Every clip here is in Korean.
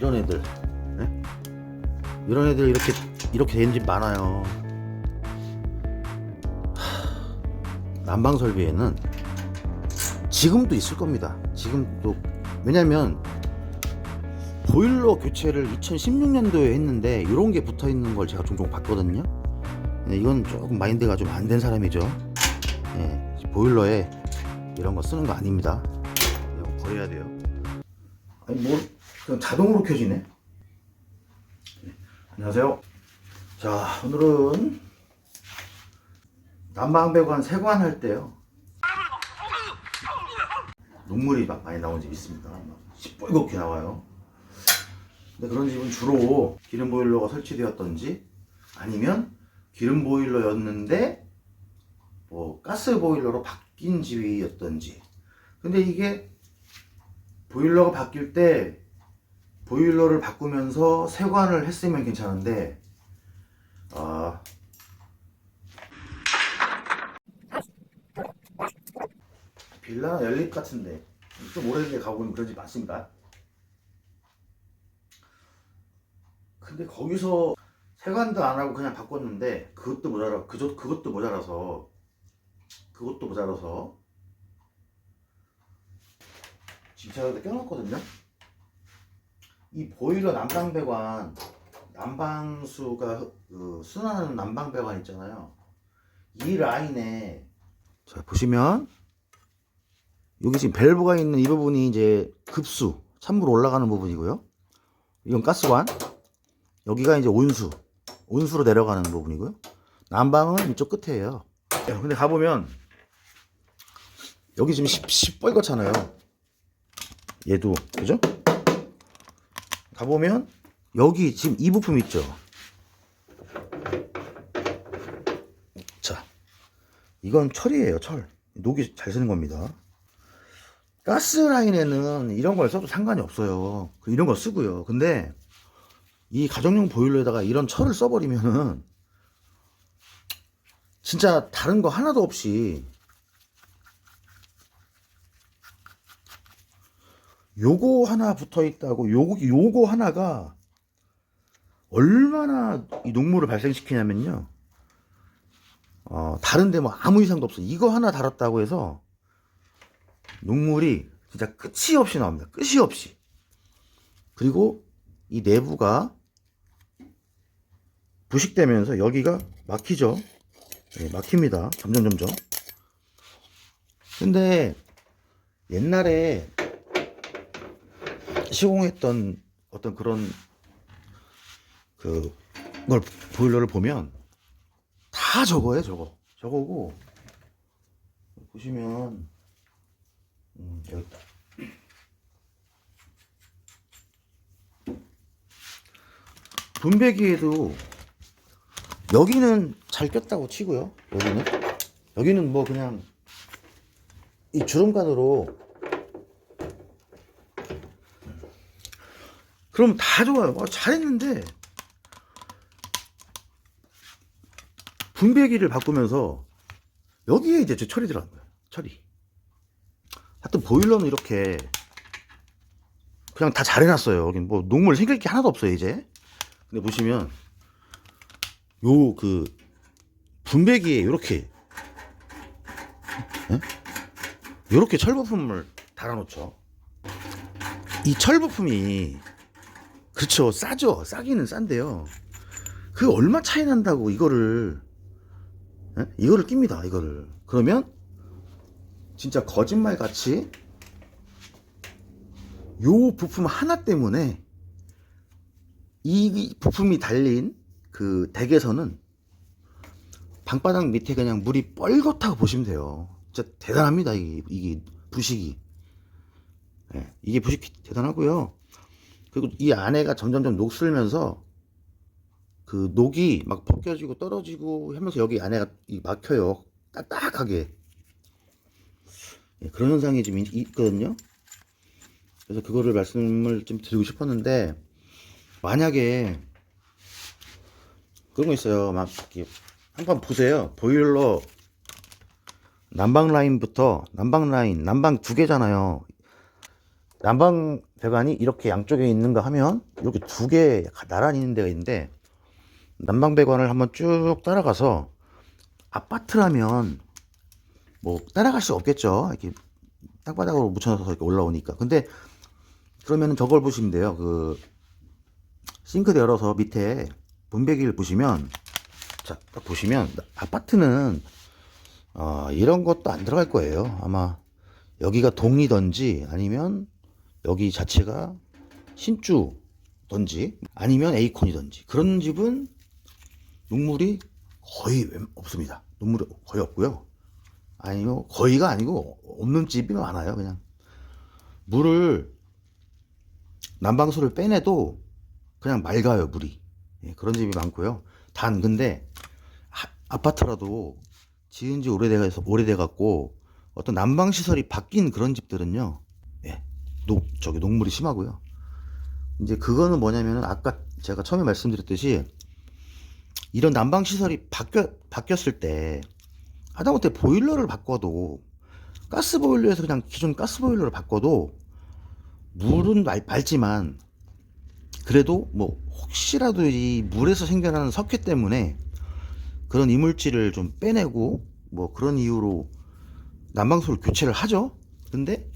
이런 애들 예? 이런 애들 이렇게 이렇게 된 집 많아요. 하, 난방 설비에는 지금도 있을 겁니다. 지금도. 왜냐면 보일러 교체를 2016년도에 했는데 이런 게 붙어 있는 걸 제가 종종 봤거든요. 네, 이건 조금 마인드가 좀 안 된 사람이죠. 예, 보일러에 이런 거 쓰는 거 아닙니다. 버려야 돼요. 아니 뭐 그냥 자동으로 켜지네. 네, 안녕하세요. 자 오늘은 난방배관 세관 할 때요. 눈물이 막 많이 나온 집 있습니다. 막 시뻘겋게 나와요. 근데 그런 집은 주로 기름 보일러가 설치되었던지 아니면 기름 보일러였는데 뭐 가스 보일러로 바뀐 집이었던지. 근데 이게 보일러가 바뀔 때 보일러를 바꾸면서 세관을 했으면 괜찮은데 아. 빌라 연립 같은데 좀 오래된 데 가보면 그런 집 많습니다. 근데 거기서 세관도 안 하고 그냥 바꿨는데 그것도 모자라 그저 그것도 모자라서 그것도 모자라서. 지금 제가 껴놨거든요. 이 보일러 난방배관 난방수가 그 순환하는 난방배관 있잖아요. 이 라인에 자 보시면 여기 지금 밸브가 있는 이 부분이 이제 급수 찬물 올라가는 부분이고요. 이건 가스관 여기가 이제 온수 온수로 내려가는 부분이고요. 난방은 이쪽 끝에예요. 야, 근데 가보면 여기 지금 시, 시뻘겋잖아요. 얘도 그죠? 가보면 여기 지금 이 부품 있죠. 자, 이건 철이에요. 철. 녹이 잘 쓰는 겁니다. 가스 라인에는 이런 걸 써도 상관이 없어요. 그 이런 거 쓰고요. 근데 이 가정용 보일러에다가 이런 철을 써버리면은 진짜 다른 거 하나도 없이 요거 하나 붙어 있다고 요거 요거 하나가 얼마나 이 녹물을 발생시키냐면요. 어, 다른데 뭐 아무 이상도 없어. 이거 하나 달았다고 해서 녹물이 진짜 끝이 없이 나옵니다. 끝이 없이. 그리고 이 내부가 부식되면서 여기가 막히죠. 예, 막힙니다. 점점 점점. 근데 옛날에 시공했던 어떤 그런 그걸 보일러를 보면 다 저거예요, 저거. 저거고 보시면 음, 여기. 분배기에도 여기는 잘 꼈다고 치고요. 여기는 여기는 뭐 그냥 이 주름간으로 그럼 다 좋아요. 어, 잘했는데 분배기를 바꾸면서 여기에 이제 저 철이 들어간 거예요. 철이. 하여튼 보일러는 이렇게 그냥 다 잘 해놨어요. 여기 뭐 녹물 생길 게 하나도 없어요 이제. 근데 보시면 요 그 분배기에 이렇게 이렇게 철 부품을 달아놓죠. 이 철 부품이 그렇죠 싸죠 싸기는 싼데요. 그 얼마 차이 난다고 이거를 예? 이거를 낍니다 이거를 그러면 진짜 거짓말 같이 요 부품 하나 때문에 이 부품이 달린 그 덱에서는 방바닥 밑에 그냥 물이 뻘겋다고 보시면 돼요. 진짜 대단합니다. 이게, 이게 부식이. 예, 이게 부식이 대단하고요. 그리고 이 안에가 점점점 녹슬면서 그 녹이 막 벗겨지고 떨어지고 하면서 여기 안에가 이 막혀요. 딱딱하게. 예, 그런 현상이 좀 있- 있거든요. 그래서 그거를 말씀을 좀 드리고 싶었는데 만약에 그런 거 있어요. 막 이렇게 한번 보세요. 보일러 난방 라인부터 난방 라인, 난방 두 개잖아요. 난방 배관이 이렇게 양쪽에 있는가 하면 이렇게 두 개 나란히 있는 데가 있는데 난방 배관을 한번 쭉 따라가서 아파트라면 뭐 따라갈 수 없겠죠. 이렇게 땅바닥으로 묻혀놔서 이렇게 올라오니까. 근데 그러면은 저걸 보시면 돼요. 그 싱크대 열어서 밑에 분배기를 보시면 자, 딱 보시면 아파트는 어, 이런 것도 안 들어갈 거예요. 아마 여기가 동이던지 아니면 여기 자체가 신주던지 아니면 에이콘이던지 그런 집은 녹물이 거의 웬- 없습니다. 녹물이 거의 없고요. 아니요 거의가 아니고 없는 집이 많아요. 그냥 물을 난방수를 빼내도 그냥 맑아요 물이 예, 그런 집이 많고요. 단 근데 아, 아파트라도 지은 지 오래돼서 오래돼 갖고 어떤 난방 시설이 바뀐 그런 집들은요. 예. 녹 저기 녹물이 심하고요. 이제 그거는 뭐냐면은 아까 제가 처음에 말씀드렸듯이 이런 난방 시설이 바뀌어 바뀌었을 때 하다못해 보일러를 바꿔도 가스 보일러에서 그냥 기존 가스 보일러를 바꿔도 물은 맑, 맑지만 그래도 뭐 혹시라도 이 물에서 생겨나는 석회 때문에 그런 이물질을 좀 빼내고 뭐 그런 이유로 난방수를 교체를 하죠. 근데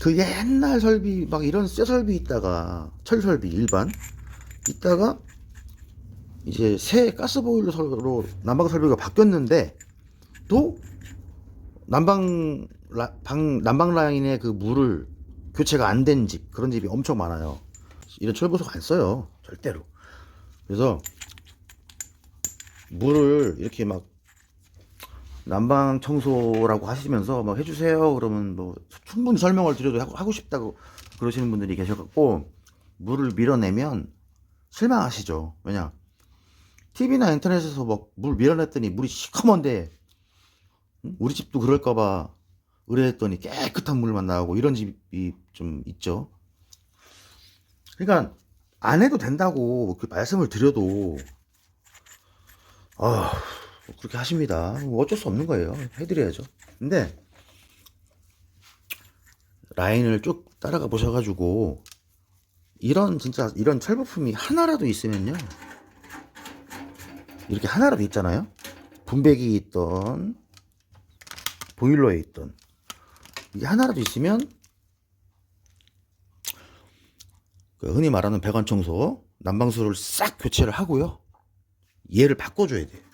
그 옛날 설비 막 이런 쇠 설비 있다가 철 설비 일반 있다가 이제 새 가스 보일러로 난방 설비가 바뀌었는데 또 난방 라, 방 난방 라인에 그 물을 교체가 안 된 집 그런 집이 엄청 많아요. 이런 철보석 안 써요 절대로. 그래서 물을 이렇게 막 난방 청소라고 하시면서 막 해주세요. 그러면 뭐 충분히 설명을 드려도 하고, 싶다고 그러시는 분들이 계셔갖고 물을 밀어내면 실망하시죠. 왜냐? TV나 인터넷에서 막 물 밀어냈더니 물이 시커먼데 응? 우리 집도 그럴까봐 의뢰했더니 깨끗한 물만 나오고 이런 집이 좀 있죠. 그러니까 안 해도 된다고 그 말씀을 드려도 아 그렇게 하십니다. 뭐 어쩔 수 없는 거예요. 해드려야죠. 근데 라인을 쭉 따라가 보셔가지고 이런 진짜 이런 철부품이 하나라도 있으면요. 이렇게 하나라도 있잖아요. 분배기 있던 보일러에 있던 이게 하나라도 있으면 그 흔히 말하는 배관 청소 난방수를 싹 교체를 하고요. 얘를 바꿔줘야 돼.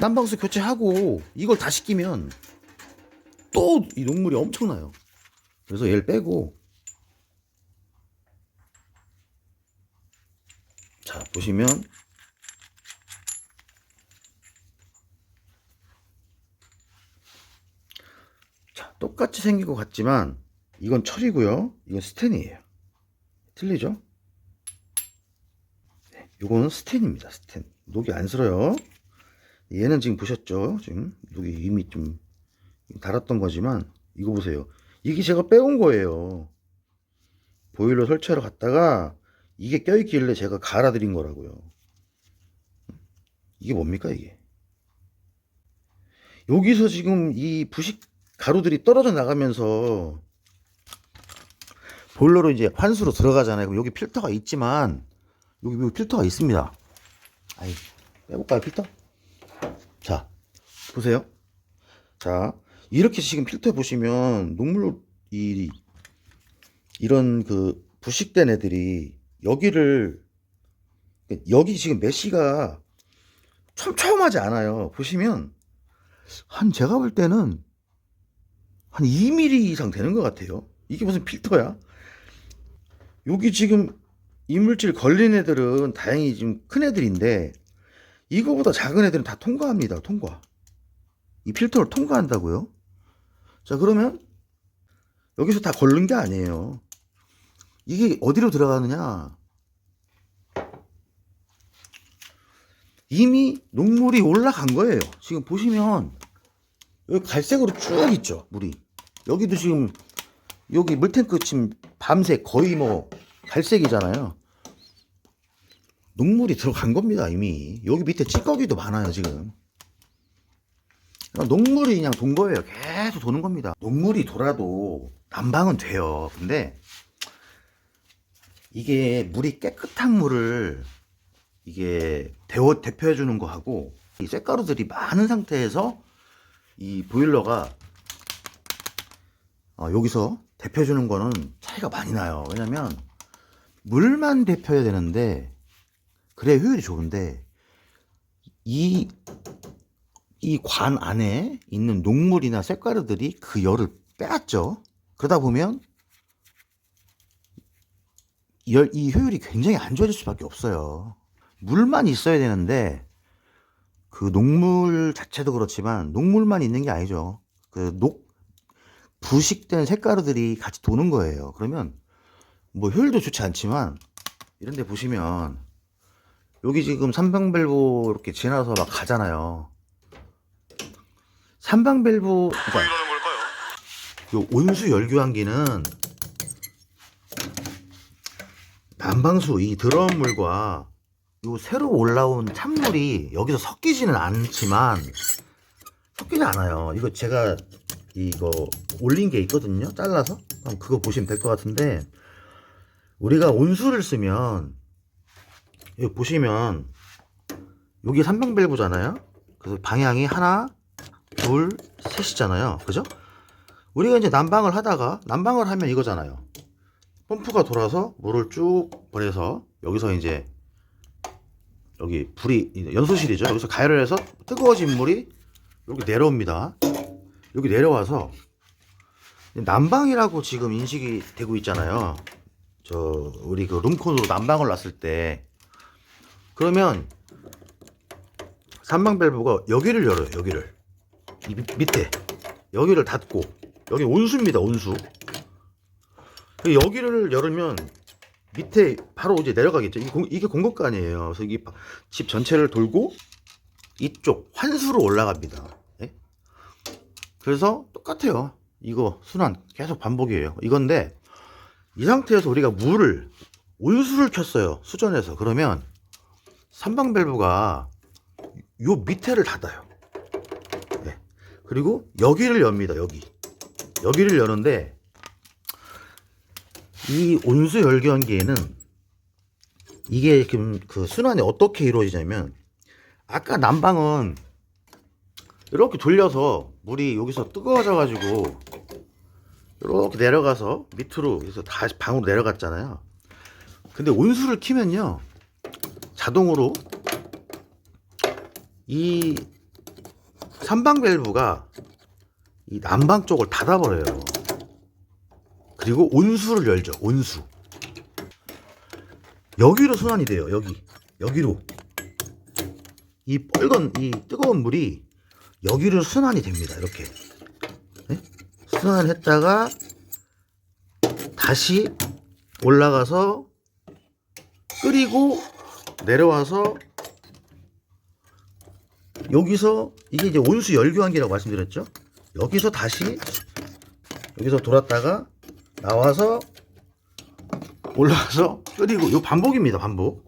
난방수 교체하고 이걸 다시 끼면 또 이 녹물이 엄청나요. 그래서 얘를 빼고 자 보시면 자 똑같이 생긴 것 같지만 이건 철이고요. 이건 스텐이에요. 틀리죠? 네, 요거는 스텐입니다. 스텐. 녹이 안 슬어요. 얘는 지금 보셨죠? 지금 녹이 이미 좀 달았던 거지만 이거 보세요. 이게 제가 빼온 거예요. 보일러 설치하러 갔다가 이게 껴있길래 제가 갈아드린 거라고요. 이게 뭡니까 이게? 여기서 지금 이 부식 가루들이 떨어져 나가면서 보일러로 이제 환수로 들어가잖아요. 그럼 여기 필터가 있지만 여기, 여기 필터가 있습니다. 아이 빼볼까요 필터? 자 보세요. 자 이렇게 지금 필터 보시면 녹물 이 이런 그 부식된 애들이 여기를 여기 지금 메시가 촘촘하지 않아요. 보시면 한 제가 볼 때는 한 2mm 이상 되는 것 같아요. 이게 무슨 필터야? 여기 지금 이물질 걸린 애들은 다행히 지금 큰 애들인데 이거보다 작은 애들은 다 통과합니다. 통과. 이 필터를 통과한다고요? 자 그러면 여기서 다 걸른 게 아니에요. 이게 어디로 들어가느냐? 이미 녹물이 올라간 거예요. 지금 보시면 여기 갈색으로 쭉 있죠 물이. 여기도 지금 여기 물탱크 지금 밤색 거의 뭐 갈색이잖아요. 녹물이 들어간 겁니다 이미. 여기 밑에 찌꺼기도 많아요 지금. 녹물이 그냥 돈 거예요. 계속 도는 겁니다. 녹물이 돌아도 난방은 돼요. 근데 이게 물이 깨끗한 물을 이게 데워 대표해 주는 거하고 이 쇳가루들이 많은 상태에서 이 보일러가 어, 여기서 대표해 주는 거는 차이가 많이 나요. 왜냐면 물만 대표해야 되는데 그래야 효율이 좋은데 이 이 관 안에 있는 녹물이나 쇳가루들이 그 열을 빼앗죠. 그러다 보면 열, 이 효율이 굉장히 안 좋아질 수밖에 없어요. 물만 있어야 되는데 그 녹물 자체도 그렇지만 녹물만 있는 게 아니죠. 그 녹 부식된 쇳가루들이 같이 도는 거예요. 그러면 뭐 효율도 좋지 않지만 이런 데 보시면 여기 지금 삼방밸브 이렇게 지나서 막 가잖아요. 삼방밸브 그러니까 이러는 걸까요? 요 온수 열교환기는 난방수 이 드럼 물과 요 새로 올라온 찬물이 여기서 섞이지는 않지만 섞이지 않아요. 이거 제가 이거 올린 게 있거든요. 잘라서 한번 그거 보시면 될 것 같은데 우리가 온수를 쓰면 여기 보시면 여기 삼방 밸브잖아요. 그래서 방향이 하나, 둘, 셋이잖아요. 그죠? 우리가 이제 난방을 하다가 난방을 하면 이거잖아요. 펌프가 돌아서 물을 쭉 보내서 여기서 이제 여기 불이 연소실이죠. 여기서 가열을 해서 뜨거워진 물이 이렇게 내려옵니다. 여기 내려와서 난방이라고 지금 인식이 되고 있잖아요. 저 우리 그 룸콘으로 난방을 놨을 때 그러면 삼방 밸브가 여기를 열어요. 여기를 이 밑- 밑에 여기를 닫고 여기 온수입니다. 온수. 여기를 열으면 밑에 바로 이제 내려가겠죠. 이게, 공급관이에요. 그래서 바- 집 전체를 돌고 이쪽 환수로 올라갑니다. 예? 그래서 똑같아요. 이거 순환 계속 반복이에요. 이건데 이 상태에서 우리가 물을 온수를 켰어요. 수전에서 그러면 삼방 밸브가 요 밑에를 닫아요. 예. 그리고 여기를 엽니다. 여기 여기를 여는데 이 온수 열기원기에는 이게 지금 그 순환이 어떻게 이루어지냐면 아까 난방은 이렇게 돌려서 물이 여기서 뜨거워져 가지고 이렇게 내려가서 밑으로 그래서 다시 방으로 내려갔잖아요. 근데 온수를 키면요 자동으로 이 삼방 밸브가 이 난방 쪽을 닫아버려요. 그리고 온수를 열죠. 온수. 여기로 순환이 돼요. 여기. 여기로. 이 빨간 이 뜨거운 물이 여기로 순환이 됩니다. 이렇게. 네? 순환을 했다가 다시 올라가서 끓이고 내려와서 여기서 이게 이제 온수 열교환기라고 말씀드렸죠. 여기서 다시 여기서 돌았다가 나와서 올라와서 끓이고 요 반복입니다. 반복.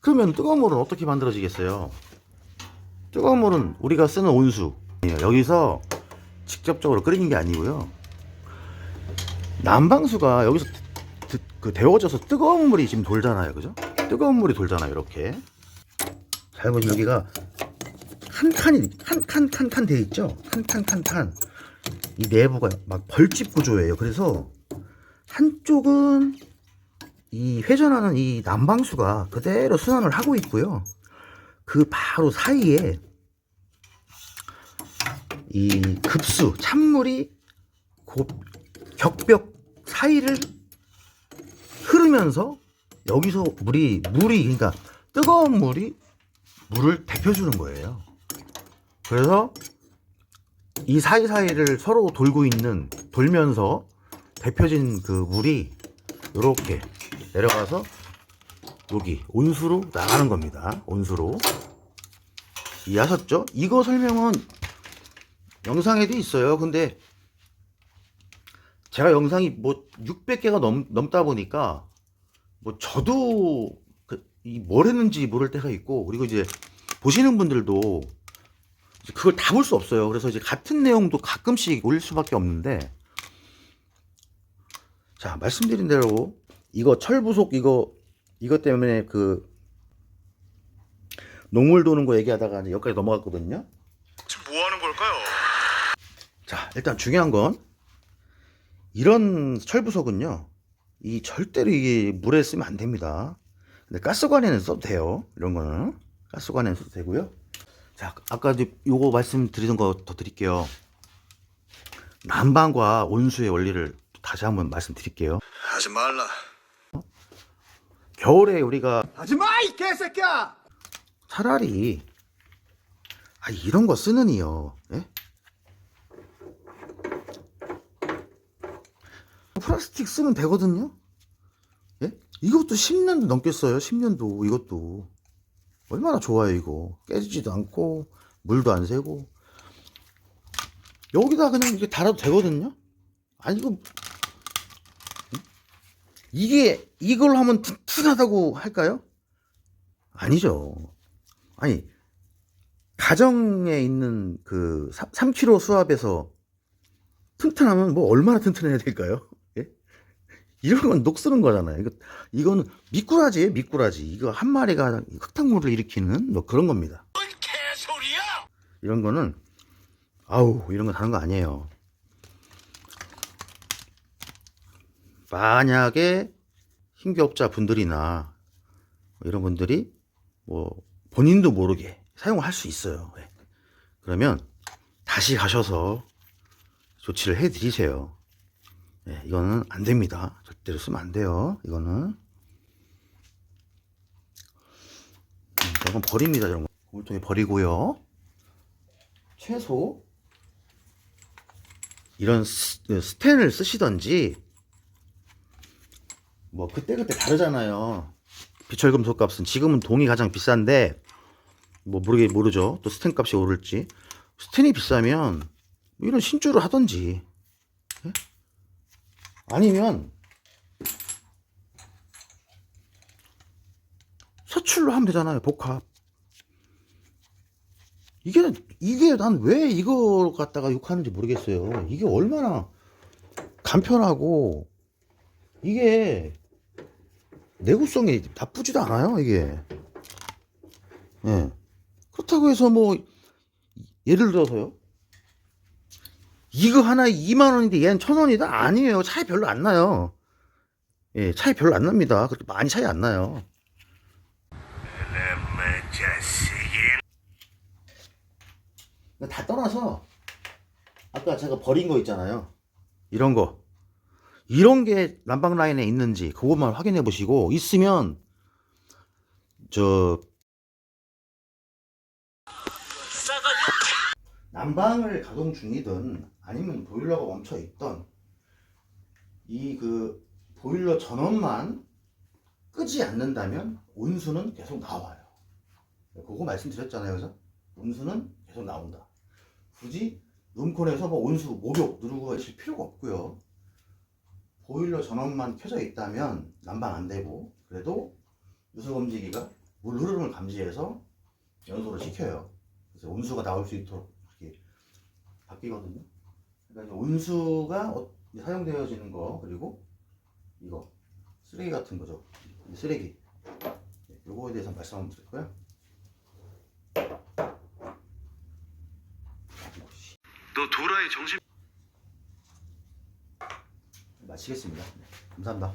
그러면 뜨거운 물은 어떻게 만들어지겠어요? 뜨거운 물은 우리가 쓰는 온수 여기서 직접적으로 끓이는 게 아니고요. 난방수가 여기서 드- 그 데워져서 뜨거운 물이 지금 돌잖아요. 그죠? 뜨거운 물이 돌잖아요. 이렇게. 잘 보시면 여기가 한 칸이 한 칸 칸 칸 돼 있죠. 한 칸 칸 칸. 이 내부가 막 벌집 구조예요. 그래서 한쪽은 이 회전하는 이 난방수가 그대로 순환을 하고 있고요. 그 바로 사이에 이 급수 찬물이 곱 격벽 사이를 흐르면서 여기서 물이 물이 그러니까 뜨거운 물이 물을 데펴주는 거예요. 그래서 이 사이사이를 서로 돌고 있는 돌면서 데펴진 그 물이 이렇게 내려가서 여기 온수로 나가는 겁니다. 온수로 이해하셨죠? 이거 설명은 영상에도 있어요. 근데 제가 영상이 뭐 600개가 넘, 넘다 보니까 뭐 저도 그, 이뭘 했는지 모를 때가 있고 그리고 이제 보시는 분들도 그걸 다 볼 수 없어요. 그래서 이제 같은 내용도 가끔씩 올릴 수밖에 없는데 자 말씀드린 대로 이거 철부속 이거 이것 때문에 그 농물 도는 거 얘기하다가 이제 여기까지 넘어갔거든요. 지금 뭐 하는 걸까요? 자, 일단 중요한 건 이런 철부석은요. 이 절대로 이게 물에 쓰면 안 됩니다. 근데 가스관에는 써도 돼요. 이런 거는 가스관에는 써도 되고요. 자, 아까 이제 요거 말씀드리던 거 더 드릴게요. 난방과 온수의 원리를 다시 한번 말씀드릴게요. 하지 말라. 겨울에 우리가 하지 마, 이 개새끼야! 차라리 아 이런 거 쓰느니요. 예? 플라스틱 쓰면 되거든요. 예? 이것도 10년도 넘겠어요. 10년도 이것도 얼마나 좋아요 이거 깨지지도 않고 물도 안 새고 여기다 그냥 이렇게 달아도 되거든요. 아니 이거 이게 이걸 하면 튼튼하다고 할까요? 아니죠. 아니 가정에 있는 그 3kg 수압에서 튼튼하면 뭐 얼마나 튼튼해야 될까요? 예? 이런 건 녹 쓰는 거잖아요. 이거 이거는 미꾸라지예요, 미꾸라지. 이거 한 마리가 흙탕물을 일으키는 뭐 그런 겁니다. 뭔 개소리야! 이런 거는 아우 이런 거 다른 거 아니에요. 만약에 힘기업자 분들이나 이런 분들이 뭐 본인도 모르게 사용할 수 있어요. 예. 그러면 다시 가셔서 조치를 해 드리세요. 예, 이거는 안 됩니다. 절대로 쓰면 안 돼요. 이거는 음, 이건 버립니다. 이런 거 물통에 버리고요. 최소 이런 스, 스텐을 쓰시던지 뭐 그때 그때 다르잖아요. 비철금속 값은 지금은 동이 가장 비싼데 뭐 모르게 모르죠. 또 스텐 값이 오를지 스텐이 비싸면 뭐 이런 신주를 하던지 예? 아니면 서출로 하면 되잖아요. 복합. 이게 이게 난 왜 이걸 갖다가 욕하는지 모르겠어요. 이게 얼마나 간편하고 이게 내구성이 나쁘지도 않아요. 이게 예 그렇다고 해서 뭐 예를 들어서요. 이거 하나에 2만 원인데 얘는 천 원이다 아니에요. 차이 별로 안 나요. 예 차이 별로 안 납니다. 그렇게 많이 차이 안 나요. 다 떠나서 아까 제가 버린 거 있잖아요. 이런 거. 이런 게 난방 라인에 있는지 그것만 확인해 보시고 있으면 저 난방을 가동 중이든 아니면 보일러가 멈춰 있던 이 그 보일러 전원만 끄지 않는다면 온수는 계속 나와요. 그거 말씀드렸잖아요. 그죠? 온수는 계속 나온다. 굳이 룸콘에서 뭐 온수 목욕 누르고 하실 필요가 없고요. 보일러 전원만 켜져 있다면 난방 안 되고 그래도 누수 검지기가 물 흐름을 감지해서 연소를 시켜요. 그래서 온수가 나올 수 있도록 바뀌거든요. 그러니까 온수가 어- 사용되어지는 거 그리고 이거 쓰레기 같은 거죠. 이 쓰레기. 네, 요거에 대해서 말씀 한번 드릴 거예요. 아이고, 씨. 너 도라이 정신. 마치겠습니다. 네, 감사합니다.